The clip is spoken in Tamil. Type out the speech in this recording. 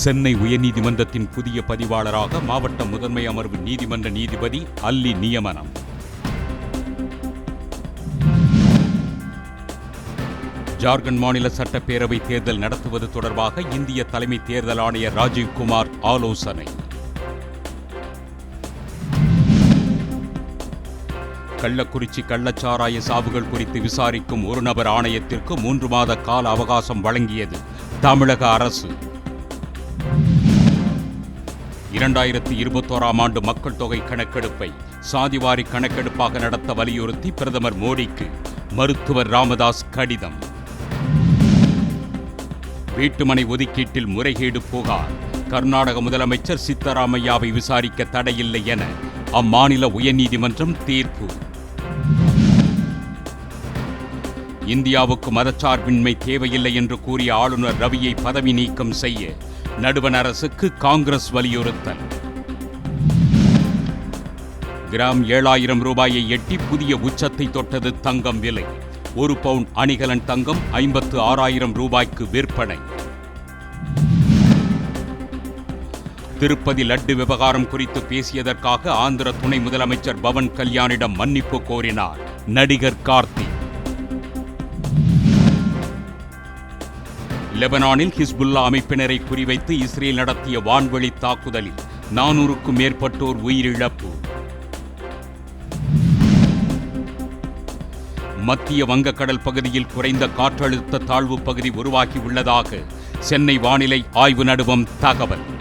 சென்னை உயர்நீதிமன்றத்தின் புதிய பதிவாளராக மாவட்ட முதன்மை அமர்வு நீதிமன்ற நீதிபதி அல்லி நியமனம். ஜார்க்கண்ட் மாநில சட்டப்பேரவை தேர்தல் நடத்துவது தொடர்பாக இந்திய தலைமை தேர்தல் ஆணையர் ராஜீவ்குமார் ஆலோசனை. கள்ளக்குறிச்சி கள்ளச்சாராய சாவுகள் குறித்து விசாரிக்கும் ஒரு நபர் ஆணையத்திற்கு மூன்று மாத கால அவகாசம் வழங்கியது தமிழக அரசு. இரண்டாயிரத்தி இருபத்தோராம் ஆண்டு மக்கள் தொகை கணக்கெடுப்பை சாதிவாரி கணக்கெடுப்பாக நடத்த வலியுறுத்தி பிரதமர் மோடிக்கு மருத்துவர் ராமதாஸ் கடிதம். வீட்டுமனை ஒதுக்கீட்டில் முறைகேடு புகார். கர்நாடக முதலமைச்சர் சித்தராமையாவை விசாரிக்க தடையில்லை என அம்மாநில உயர்நீதிமன்றம் தீர்ப்பு. இந்தியாவுக்கு மதச்சார்பின்மை தேவையில்லை என்று கூறிய ஆளுநர் ரவியை பதவி நீக்கம் செய்ய நடுவண் அரசுக்கு காங்கிரஸ் வலியுறுத்தல். கிராம் ஏழாயிரம் ரூபாயை எட்டி புதிய உச்சத்தை தொட்டது தங்கம் விலை. ஒரு பவுன் அணிகலன் தங்கம் ஐம்பத்து ஆறாயிரம் ரூபாய்க்கு விற்பனை. திருப்பதி லட்டு விவகாரம் குறித்து பேசியதற்காக ஆந்திர துணை முதலமைச்சர் பவன் கல்யாணிடம் மன்னிப்பு கோரினார் நடிகர் கார்த்திக் லெபனானில் ஹிஸ்புல்லா அமைப்பினரை குறிவைத்து இஸ்ரேல் நடத்திய வான்வழி தாக்குதலில் நானூறுக்கும் மேற்பட்டோர் உயிரிழப்பு. மத்திய வங்கக்கடல் பகுதியில் குறைந்த காற்றழுத்த தாழ்வு பகுதி உருவாகியுள்ளதாக சென்னை வானிலை ஆய்வு நடுவம் தகவல்.